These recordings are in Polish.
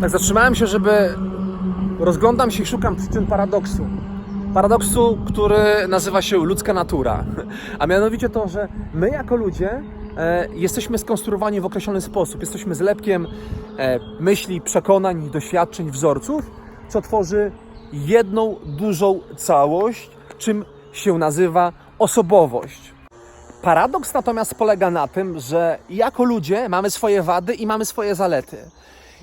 Tak zatrzymałem się, żeby rozglądam się i szukam przyczyn paradoksu. Paradoksu, który nazywa się ludzka natura. A mianowicie to, że my jako ludzie e, jesteśmy skonstruowani w określony sposób. Jesteśmy zlepkiem e, myśli, przekonań, doświadczeń, wzorców, co tworzy jedną dużą całość, czym się nazywa osobowość. Paradoks natomiast polega na tym, że jako ludzie mamy swoje wady i mamy swoje zalety.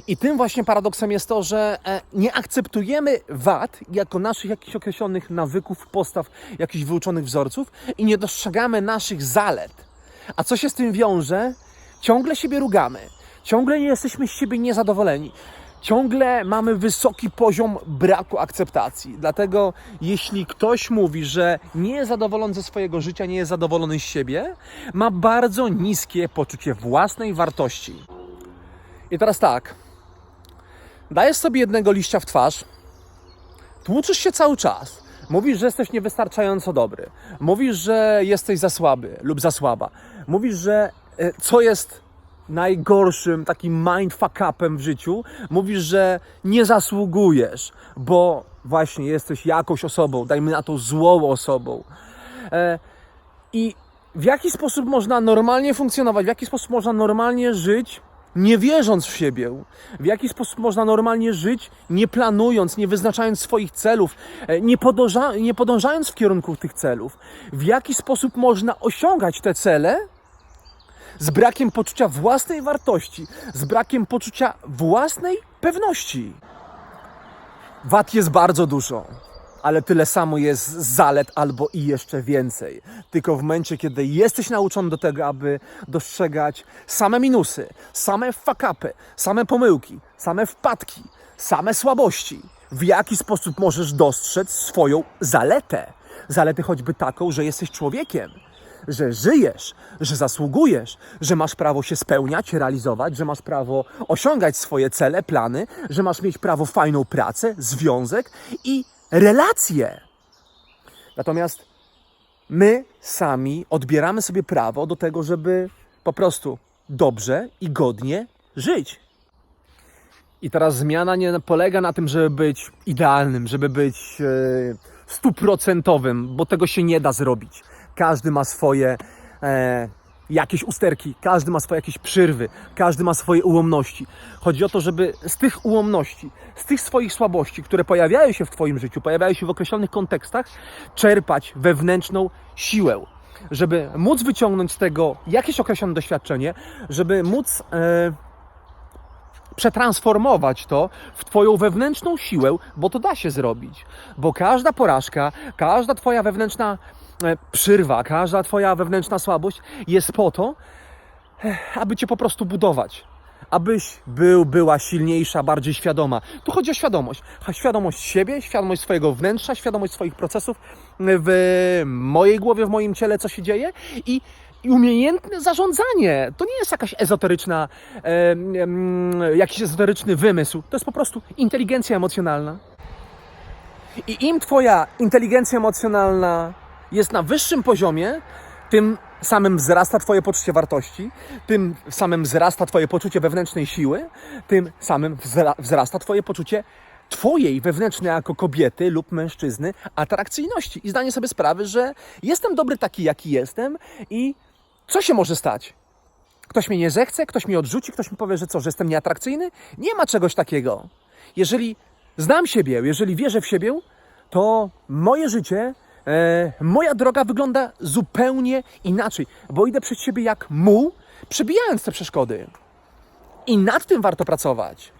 I tym właśnie paradoksem jest to, że e, nie akceptujemy wad jako naszych jakichś określonych nawyków, postaw, jakichś wyuczonych wzorców i nie dostrzegamy naszych zalet. A co się z tym wiąże? Ciągle siebie rugamy, ciągle nie jesteśmy z siebie niezadowoleni. Ciągle mamy wysoki poziom braku akceptacji. Dlatego, jeśli ktoś mówi, że nie jest zadowolony ze swojego życia, nie jest zadowolony z siebie, ma bardzo niskie poczucie własnej wartości. I teraz tak. Dajesz sobie jednego liścia w twarz, tłuczysz się cały czas. Mówisz, że jesteś niewystarczająco dobry. Mówisz, że jesteś za słaby lub za słaba. Mówisz, że e, co jest najgorszym takim mindfuck upem w życiu, mówisz, że nie zasługujesz, bo właśnie jesteś jakąś osobą, dajmy na to złą osobą. E, I w jaki sposób można normalnie funkcjonować, w jaki sposób można normalnie żyć, nie wierząc w siebie? W jaki sposób można normalnie żyć, nie planując, nie wyznaczając swoich celów, e, nie, podąża, nie podążając w kierunku tych celów? W jaki sposób można osiągać te cele z brakiem poczucia własnej wartości, z brakiem poczucia własnej pewności? Wad jest bardzo dużo, ale tyle samo jest zalet albo i jeszcze więcej. Tylko w momencie, kiedy jesteś nauczony do tego, aby dostrzegać same minusy, same fuck-upy, same pomyłki, same wpadki, same słabości, w jaki sposób możesz dostrzec swoją zaletę. Zaletę choćby taką, że jesteś człowiekiem, że żyjesz, że zasługujesz, że masz prawo się spełniać, realizować, że masz prawo osiągać swoje cele, plany, że masz mieć prawo fajną pracę, związek i relacje. Natomiast my sami odbieramy sobie prawo do tego, żeby po prostu dobrze i godnie żyć. I teraz zmiana nie polega na tym, żeby być idealnym, żeby być e, stuprocentowym, bo tego się nie da zrobić. Każdy ma swoje e, jakieś usterki, każdy ma swoje jakieś przyrwy, każdy ma swoje ułomności. Chodzi o to, żeby z tych ułomności, z tych swoich słabości, które pojawiają się w Twoim życiu, pojawiają się w określonych kontekstach, czerpać wewnętrzną siłę. Żeby móc wyciągnąć z tego jakieś określone doświadczenie, żeby móc e, przetransformować to w Twoją wewnętrzną siłę, bo to da się zrobić. Bo każda porażka, każda Twoja wewnętrzna przyrwa, każda Twoja wewnętrzna słabość jest po to, e, aby Cię po prostu budować. Abyś był, była silniejsza, bardziej świadoma. Tu chodzi o świadomość. Świadomość siebie, świadomość swojego wnętrza, świadomość swoich procesów w mojej głowie, w moim ciele, co się dzieje i i umiejętne zarządzanie to nie jest jakaś ezoteryczna, e, em, jakiś ezoteryczny wymysł. To jest po prostu inteligencja emocjonalna. I im Twoja inteligencja emocjonalna jest na wyższym poziomie, tym samym wzrasta Twoje poczucie wartości, tym samym wzrasta Twoje poczucie wewnętrznej siły, tym samym wzra- wzrasta Twoje poczucie Twojej wewnętrznej jako kobiety lub mężczyzny atrakcyjności i zdanie sobie sprawy, że jestem dobry taki, jaki jestem i co się może stać? Ktoś mnie nie zechce, ktoś mnie odrzuci, ktoś mi powie, że co, że jestem nieatrakcyjny? Nie ma czegoś takiego. Jeżeli znam siebie, jeżeli wierzę w siebie, to moje życie, e, moja droga wygląda zupełnie inaczej, bo idę przed siebie jak muł, przebijając te przeszkody. I nad tym warto pracować.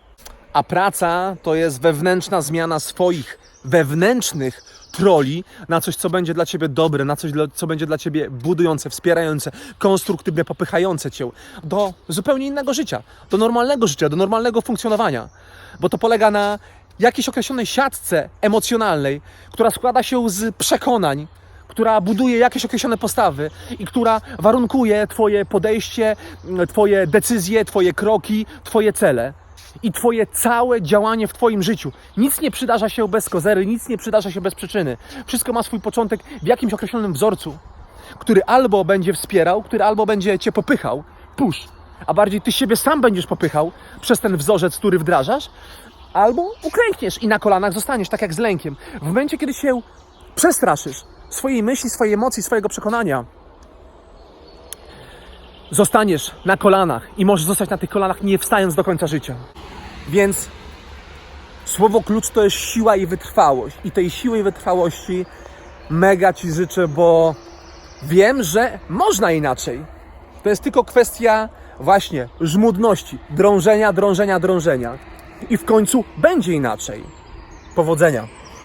A praca to jest wewnętrzna zmiana swoich wewnętrznych troli na coś, co będzie dla ciebie dobre, na coś, co będzie dla ciebie budujące, wspierające, konstruktywne, popychające cię do zupełnie innego życia, do normalnego życia, do normalnego funkcjonowania. Bo to polega na jakiejś określonej siatce emocjonalnej, która składa się z przekonań, która buduje jakieś określone postawy i która warunkuje Twoje podejście, Twoje decyzje, Twoje kroki, Twoje cele i Twoje całe działanie w Twoim życiu. Nic nie przydarza się bez kozery, nic nie przydarza się bez przyczyny. Wszystko ma swój początek w jakimś określonym wzorcu, który albo będzie wspierał, który albo będzie Cię popychał, push, a bardziej ty siebie sam będziesz popychał przez ten wzorzec, który wdrażasz, albo uklękniesz i na kolanach zostaniesz, tak jak z lękiem. W momencie, kiedy się przestraszysz swojej myśli, swojej emocji, swojego przekonania, zostaniesz na kolanach i możesz zostać na tych kolanach nie wstając do końca życia. Więc słowo klucz to jest siła i wytrwałość. I tej siły i wytrwałości mega Ci życzę, bo wiem, że można inaczej. To jest tylko kwestia właśnie żmudności, drążenia, drążenia, drążenia. I w końcu będzie inaczej. Powodzenia.